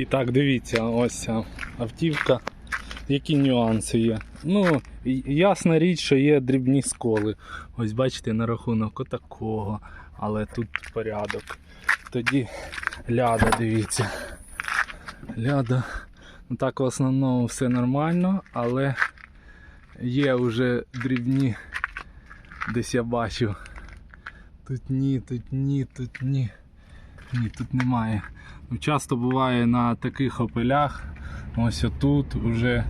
І так, дивіться, ось автівка. Які нюанси є? Ну, ясна річ, що є дрібні сколи. Ось бачите, на рахунок отакого. Але тут порядок. Тоді ляда, дивіться. Ляда. Ну так в основному все нормально, але є вже дрібні. Десь я бачив. Тут ні, тут ні, тут ні. Ні, тут немає. Часто буває на таких опелях, ось отут вже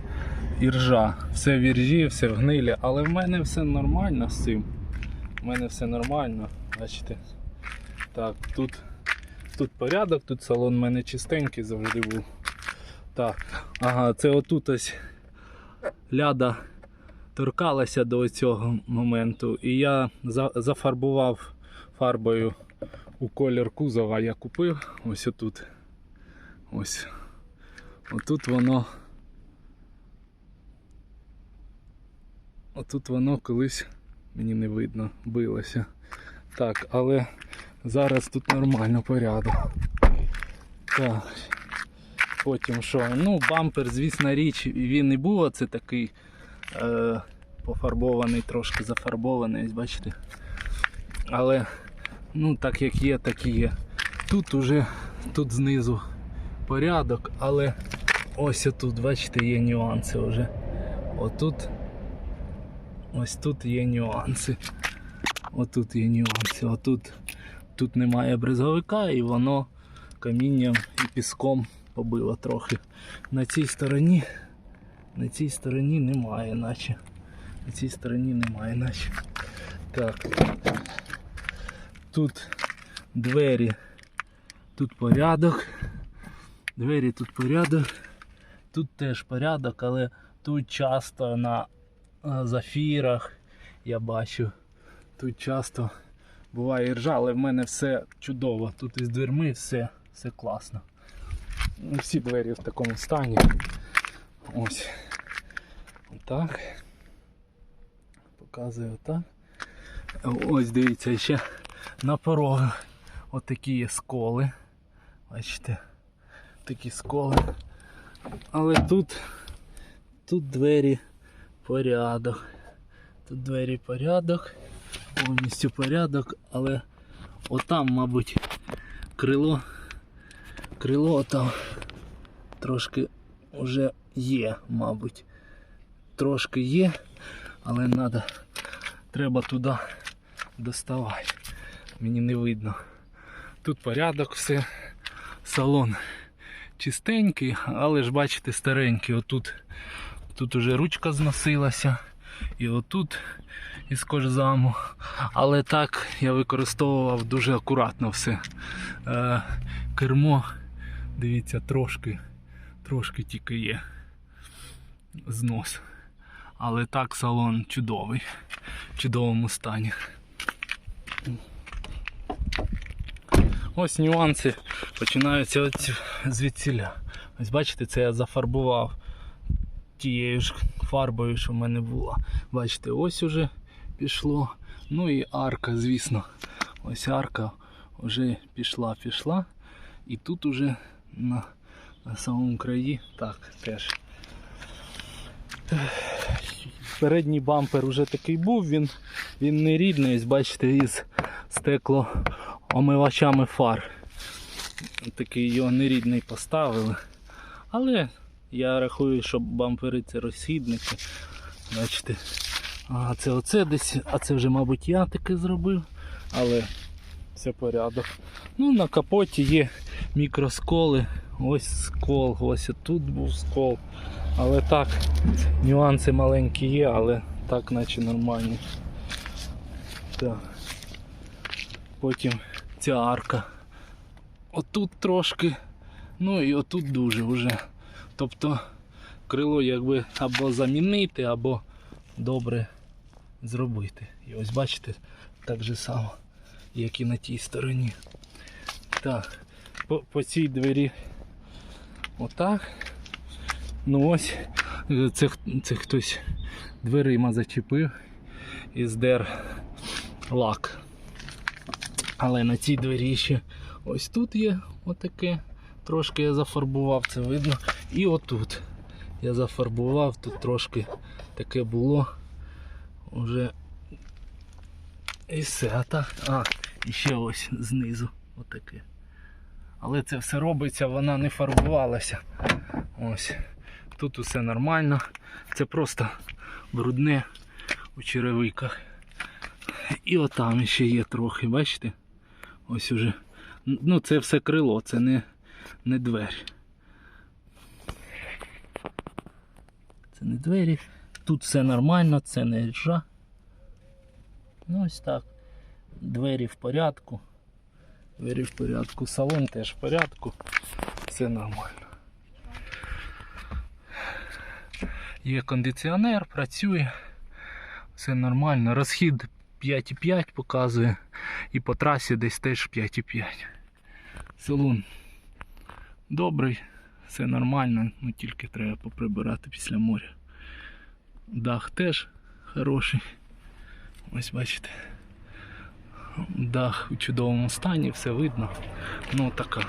іржа. Все в іржі, все в гнилі, але в мене все нормально з цим. У мене все нормально, бачите. Так, тут, тут порядок, тут салон в мене чистенький завжди був. Так, ага, це отут ось ляда торкалася до цього моменту. І я за- зафарбував фарбою у колір кузова я купив ось отут. Ось. Отут воно. Отут воно колись мені не видно, билося. Так, але зараз тут нормально порядок. Так. Потім що? Ну, бампер, звісно, річ, він і був оце такий е, пофарбований, трошки зафарбований, бачите. Але ну так як є, так і є. Тут уже тут знизу порядок, але ось отут, бачите, є нюанси вже. Отут ось тут є нюанси. Отут є нюанси. Отут тут немає бризовика і воно камінням і піском побило трохи. На цій стороні, на цій стороні немає, наче. На цій стороні немає, наче. Так. Тут двері, тут порядок. Двері тут порядок. Тут теж порядок, але тут часто на е, зафірах я бачу. Тут часто буває ржа, але в мене все чудово. Тут із дверми все, все класно. Ну, Всі двері в такому стані. Ось. Отак. Показую отак. Ось дивіться ще на порогах отакі є сколи. Бачите, такі сколи. Але тут, тут двері порядок. Тут двері порядок, повністю порядок, але отам, мабуть, крило, крило там трошки вже є, мабуть. Трошки є, але треба, треба туди доставай. Мені не видно. Тут порядок, все. Салон чистенький, але ж бачите, старенький. Отут тут уже ручка зносилася. І отут із кожзаму. Але так я використовував дуже акуратно все. Е, кермо, дивіться, трошки, трошки тільки є знос. Але так салон чудовий, в чудовому стані. Ось нюанси починаються от звідсіля. Ось бачите, це я зафарбував тією ж фарбою, що в мене була. Бачите, ось уже пішло. Ну і арка, звісно. Ось арка вже пішла, пішла. І тут уже на, на самому краї так теж. Передній бампер вже такий був, він, він не рідний, ось бачите, із стекло омивачами фар. Такий його нерідний поставили. Але я рахую, що бампери це розхідники. Бачите. А це оце десь, а це вже, мабуть, я таке зробив. Але все порядок. Ну, на капоті є мікросколи. Ось скол, ось тут був скол. Але так, нюанси маленькі є, але так наче нормальні. Так. Потім ця арка. Отут трошки, ну і отут дуже вже. Тобто крило якби або замінити, або добре зробити. І ось бачите, так же само, як і на тій стороні. Так, по, по цій двері отак. Ну ось, це, це хтось дверима зачепив і здер лак. Але на цій двері ще ось тут є отаке Трошки я зафарбував, це видно. І отут. Я зафарбував, тут трошки таке було. Уже і все, так. А, і ще ось знизу. Отаке. Але це все робиться, вона не фарбувалася. Ось. Тут усе нормально. Це просто брудне у черевиках. І отам ще є трохи, бачите? Ось уже. Ну це все крило, це не, не двері. Це не двері. Тут все нормально, це не ржа. Ну ось так. Двері в порядку. Двері в порядку, салон теж в порядку. Все нормально. Є кондиціонер, працює. Все нормально. Розхід 5,5 показує. І по трасі десь теж 5,5. Салон добрий, все нормально, ну тільки треба поприбирати після моря. Дах теж хороший. Ось бачите. Дах у чудовому стані, все видно. Ну така